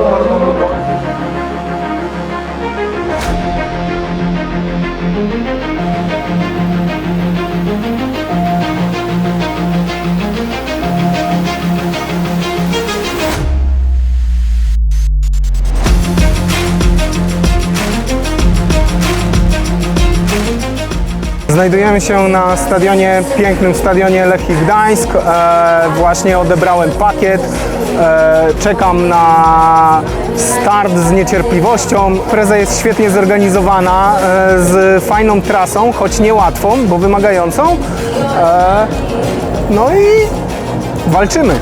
Oh, Znajdujemy się na stadionie, pięknym stadionie Lechii Gdańsk. E, właśnie odebrałem pakiet. E, czekam na start z niecierpliwością. Impreza jest świetnie zorganizowana, e, z fajną trasą, choć niełatwą, bo wymagającą. E, no i walczymy.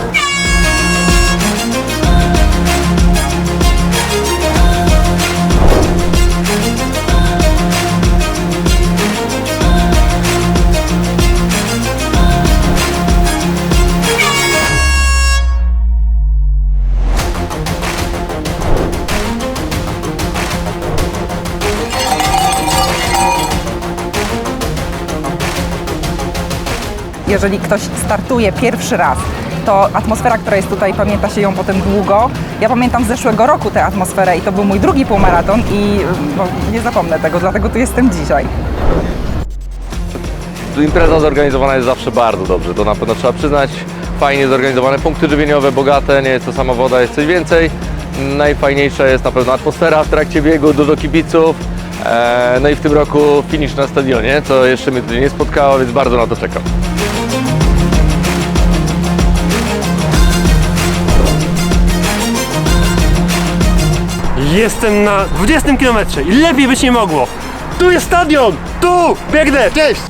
Jeżeli ktoś startuje pierwszy raz, to atmosfera, która jest tutaj, pamięta się ją potem długo. Ja pamiętam z zeszłego roku tę atmosferę i to był mój drugi półmaraton i no, nie zapomnę tego, dlatego tu jestem dzisiaj. Impreza zorganizowana jest zawsze bardzo dobrze, to na pewno trzeba przyznać. Fajnie zorganizowane punkty żywieniowe, bogate, nie jest to sama woda, jest coś więcej. Najfajniejsza jest na pewno atmosfera w trakcie biegu, dużo kibiców. E, No i w tym roku finish na stadionie, co jeszcze mnie tutaj nie spotkało, więc bardzo na to czekam. Jestem na 20 km i lepiej być nie mogło. Tu jest stadion! Tu! Biegnę! Cześć!